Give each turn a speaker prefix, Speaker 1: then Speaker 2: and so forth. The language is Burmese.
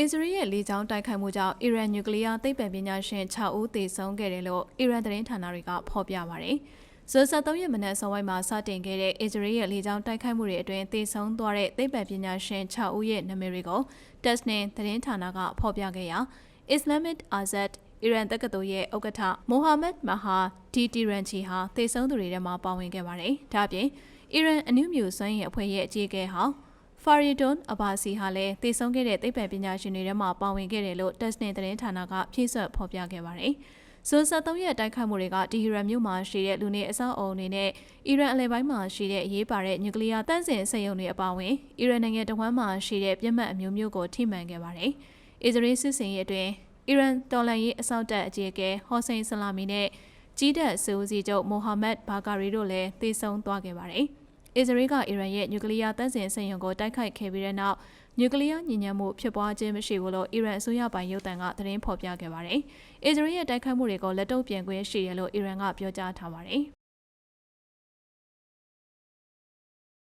Speaker 1: အစ္စရေးရဲ့လေကြောင်းတိုက်ခိုက်မှုကြောင့်အီရန်နျူကလ িয়ার သိပ္ပံပညာရှင်6ဦးသေဆုံးခဲ့တယ်လို့အီရန်သတင်းဌာနတွေကဖော်ပြပါတယ်။ဇွန်23ရက်မနက်စောပိုင်းမှာစတင်ခဲ့တဲ့အစ္စရေးရဲ့လေကြောင်းတိုက်ခိုက်မှုတွေအတွင်းသေဆုံးသွားတဲ့သိပ္ပံပညာရှင်6ဦးရဲ့နာမည်တွေကို Tasnim သတင်းဌာနကဖော်ပြခဲ့ရာ Islamic Azad အီရန်တက္ကသိုလ်ရဲ့ဥက္ကဋ္ဌမိုဟာမက်မဟာဒီတီရန်ချီဟာသေဆုံးသူတွေထဲမှာပါဝင်ခဲ့ပါတယ်။ဒါ့အပြင်အီရန်အနုမြူစွမ်းရည်အဖွဲ့ရဲ့အကြီးအကဲဟောင်း ဖာရီဒွန်အဘာစီဟာလည်းတည်ဆုံခဲ့တဲ့သိပ္ပံပညာရှင်တွေထဲမှာပါဝင်ခဲ့တယ်လို့တက်စ်နဲ့သတင်းဌာနကဖြည့်စွက်ဖော်ပြခဲ့ပါတယ်။ဇွန်23ရက်တိုက်ခိုက်မှုတွေကတီဟီရန်မြို့မှာရှိတဲ့လူနေအဆောက်အအုံတွေနဲ့အီရန်အလဲပိုင်းမှာရှိတဲ့အရေးပါတဲ့နျူကလ িয়ার တန့်စင်စက်ရုံတွေအပါအဝင်အီရန်နိုင်ငံတဝမ်းမှာရှိတဲ့ပြစ်မှတ်အမျိုးမျိုးကိုထိမှန်ခဲ့ပါတယ်။အစ္စရေးစစ်စင်ရေးအတွင်းအီရန်တော်လှန်ရေးအစောက်တပ်အကြီးအကဲဟော့စိန်ဆလာမီနဲ့ကြီးတပ်စူးစီချုပ်မိုဟာမက်ဘာကာရီတို့လည်းသေဆုံးသွားခဲ့ပါတယ်။ အစ္စရေးကအီရန်ရဲ့နျူကလ িয়ার တပ်ဆင်စက်ရုံကိုတိုက်ခိုက်ခဲ့ပြီးတဲ့နောက်နျူကလ িয়ার ညဉ့်ညမ်းမှုဖြစ်ပွားခြင်းမရှိဘူးလို့အီရန်အစိုးရပိုင်ရုပ်သံကသတင်းဖော်ပြခဲ့ပါတယ်။အစ္စရေးရဲ့တိုက်ခိုက်မှုတွေကိုလက်တုပ်ပြန်ခွင့်ရှိတယ်လို့အီရန်ကပြောကြားထားပါတယ်။